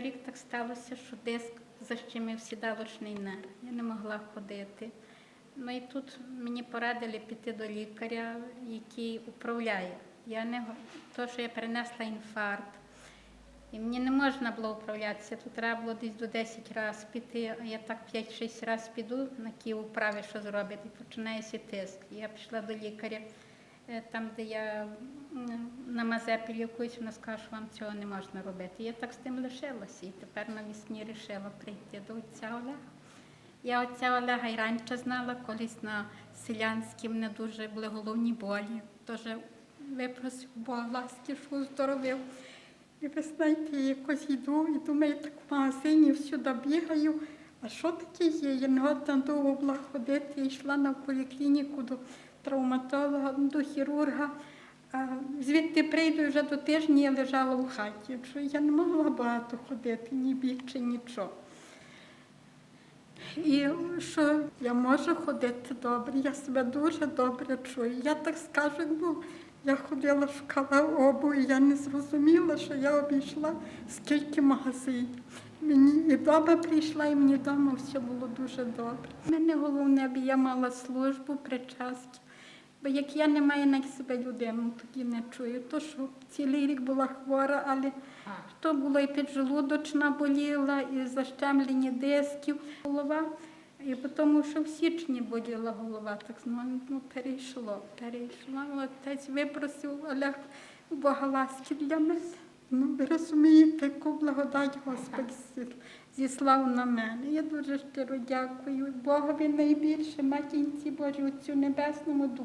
Рік так сталося, що диск защемив сідалочний нерв. Я не могла ходити. Ну і тут мені порадили піти до лікаря, який управляє. Я не то, що я перенесла інфаркт. І мені не можна було управлятися. Тут треба було десь до 10 разів піти, а я так 5-6 разів піду на ті управи, що зробити, і починається тиск. Я пішла до лікаря, там, де я на Мазепі лікуюсь, вона сказала, що вам цього не можна робити. Я так з тим лишилася і тепер навесні вирішила прийти до отця Олега. Я отця Олега і раніше знала, колись на селянській мене дуже були головні болі. Теж випросив Бога ласки, що оздоровив. І ви знаєте, я якось йду і думаю, так в магазині всюди бігаю. А що таке є? Я не годна довго була ходити. Йшла на поліклініку до травматолога, до хірурга. Звідти прийду вже до тижня я лежала в хаті. Що я не могла багато ходити, ні бігче, нічого. І що я можу ходити добре, я себе дуже добре чую. Я так скажу, ну, я ходила, шукала обувь, і я не зрозуміла, що я обійшла скільки магазинів. Мені і вдома прийшла, і мені вдома все було дуже добре. Мене головне, аби я мала службу причастя. Бо як я не маю на себе людину, тоді не чую. То, що цілий рік була хвора, але то було і піджелудочна боліла, і защемлення дисків, голова. І тому, що в січні боліла голова, так ну, ну, перейшло, перейшло. Отець випросив Олег Бога ласки для мене. Ну, ви розумієте, яку благодать Господь зіслав на мене. Я дуже щиро дякую Богові найбільше, матінці Божій, Отцю Небесному,